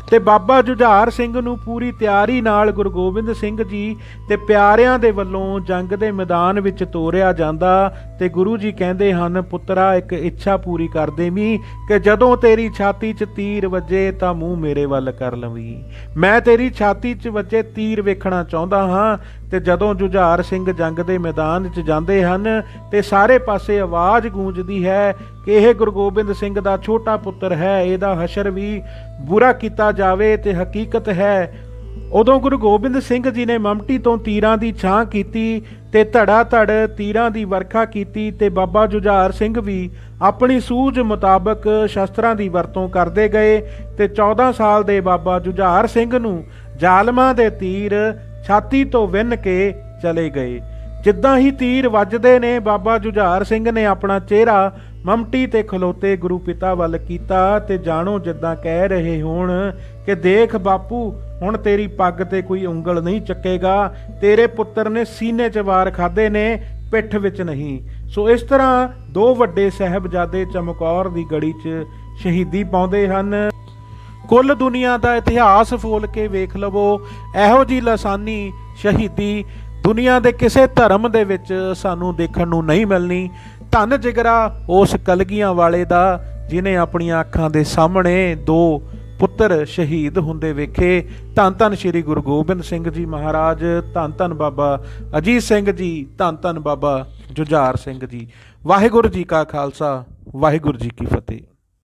ਤੇ ਬਾਬਾ ਜੁਝਾਰ ਸਿੰਘ ਨੂੰ ਪੂਰੀ ਤਿਆਰੀ ਨਾਲ ਗੁਰੂ ਗੋਬਿੰਦ ਸਿੰਘ ਜੀ ਤੇ ਪਿਆਰਿਆਂ ਦੇ ਵੱਲੋਂ ਜੰਗ ਦੇ ਮੈਦਾਨ ਵਿੱਚ ਤੋਰਿਆ ਜਾਂਦਾ ਤੇ ਗੁਰੂ ਜੀ ਕਹਿੰਦੇ ਹਨ, ਪੁੱਤਰਾ, ਇੱਕ ਇੱਛਾ ਪੂਰੀ ਕਰ ਦੇਵੀਂ ਕਿ ਜਦੋਂ ਤੇਰੀ ਛਾਤੀ 'ਚ ਤੀਰ ਵੱਜੇ ਤਾਂ ਮੂੰਹ ਮੇਰੇ ਵੱਲ ਕਰ ਲਵੀਂ। ਮੈਂ ਤੇਰੀ ਛਾਤੀ 'ਚ ਵੱਜੇ ਤੀਰ ਵੇਖਣਾ ਚਾਹੁੰਦਾ ਹਾਂ ਤੇ ਜਦੋਂ ਜੁਝਾਰ ਸਿੰਘ ਜੰਗ ਦੇ ਮੈਦਾਨ 'ਚ ਜਾਂਦੇ ਹਨ ਤੇ ਸਾਰੇ ਪਾਸੇ ਆਵਾਜ਼ ਗੂੰਜਦੀ ਹੈ ਕਿ ਇਹ ਗੁਰੂ ਗੋਬਿੰਦ ਸਿੰਘ ਦਾ ਛੋਟਾ ਪੁੱਤਰ ਹੈ, ਇਹਦਾ ਹਸ਼ਰ ਵੀ ਬੁਰਾ ਕੀਤਾ ਜਾਵੇ ਤੇ ਹਕੀਕਤ ਹੈ। ਉਦੋਂ ਗੁਰੂ ਗੋਬਿੰਦ ਸਿੰਘ ਜੀ ਨੇ ਮਮਟੀ ਤੋਂ ਤੀਰਾਂ ਦੀ ਛਾਂ ਕੀਤੀ ਤੇ ਧੜਾ ਧੜ ਤੀਰਾਂ ਦੀ ਵਰਖਾ ਕੀਤੀ ਤੇ ਬਾਬਾ ਜੁਝਾਰ ਸਿੰਘ ਵੀ ਆਪਣੀ ਸੂਝ ਮੁਤਾਬਕ ਸ਼ਸਤਰਾਂ ਦੀ ਵਰਤੋਂ ਕਰਦੇ ਗਏ ਤੇ 14 ਸਾਲ ਦੇ ਬਾਬਾ ਜੁਝਾਰ ਸਿੰਘ ਨੂੰ ਜ਼ਾਲਮਾਂ ਦੇ ਤੀਰ ਛਾਤੀ ਤੋਂ ਵਿੰਨ ਕੇ ਚਲੇ ਗਏ। ਜਿੱਦਾਂ ਹੀ ਤੀਰ ਵੱਜਦੇ ਨੇ, ਬਾਬਾ ਜੁਝਾਰ ਸਿੰਘ ਨੇ ਆਪਣਾ ਚਿਹਰਾ ਮਮਟੀ ਤੇ ਖਲੋਤੇ ਗੁਰੂ ਪਿਤਾ ਵੱਲ ਕੀਤਾ ਤੇ ਜਾਣੋ ਜਿੱਦਾਂ ਕਹਿ ਰਹੇ ਹੋਣ ਕਿ ਦੇਖ ਬਾਪੂ, ਹੁਣ ਤੇਰੀ ਪੱਗ ਤੇ ਕੋਈ ਉਂਗਲ ਨਹੀਂ ਚੱਕੇਗਾ, ਤੇਰੇ ਪੁੱਤਰ ਨੇ ਸੀਨੇ 'ਚ ਵਾਰ ਖਾਦੇ ਨੇ, ਪਿੱਠ ਵਿੱਚ ਨਹੀਂ। ਸੋ ਇਸ ਤਰ੍ਹਾਂ ਦੋ ਵੱਡੇ ਸਹਿਬਜ਼ਾਦੇ ਚਮਕੌਰ ਦੀ ਗੜੀ 'ਚ ਸ਼ਹੀਦੀ ਪਾਉਂਦੇ ਹਨ। ਕੁੱਲ ਦੁਨੀਆ ਦਾ ਇਤਿਹਾਸ ਫੋਲ ਕੇ ਵੇਖ ਲਵੋ, ਇਹੋ ਜੀ ਲਸਾਨੀ ਸ਼ਹੀਦੀ ਦੁਨੀਆ ਦੇ ਕਿਸੇ ਧਰਮ ਦੇ ਵਿੱਚ ਸਾਨੂੰ ਦੇਖਣ ਨੂੰ ਨਹੀਂ ਮਿਲਣੀ। ਧੰਨ ਜਿਗਰਾ ਉਸ ਕਲਗੀਆਂ ਵਾਲੇ ਦਾ, ਜਿਨੇ ਆਪਣੀਆਂ ਅੱਖਾਂ ਦੇ ਸਾਹਮਣੇ ਦੋ ਪੁੱਤਰ ਸ਼ਹੀਦ ਹੁੰਦੇ ਵੇਖੇ। ਧੰਨ ਧੰਨ ਸ੍ਰੀ ਗੁਰੂ ਗੋਬਿੰਦ ਸਿੰਘ ਜੀ ਮਹਾਰਾਜ, ਧੰਨ ਧੰਨ ਬਾਬਾ ਅਜੀਤ ਸਿੰਘ ਜੀ, ਧੰਨ ਧੰਨ ਬਾਬਾ ਜੁਝਾਰ ਸਿੰਘ ਜੀ। ਵਾਹਿਗੁਰੂ ਜੀ ਕਾ ਖਾਲਸਾ, ਵਾਹਿਗੁਰੂ ਜੀ ਕੀ ਫਤਿਹ।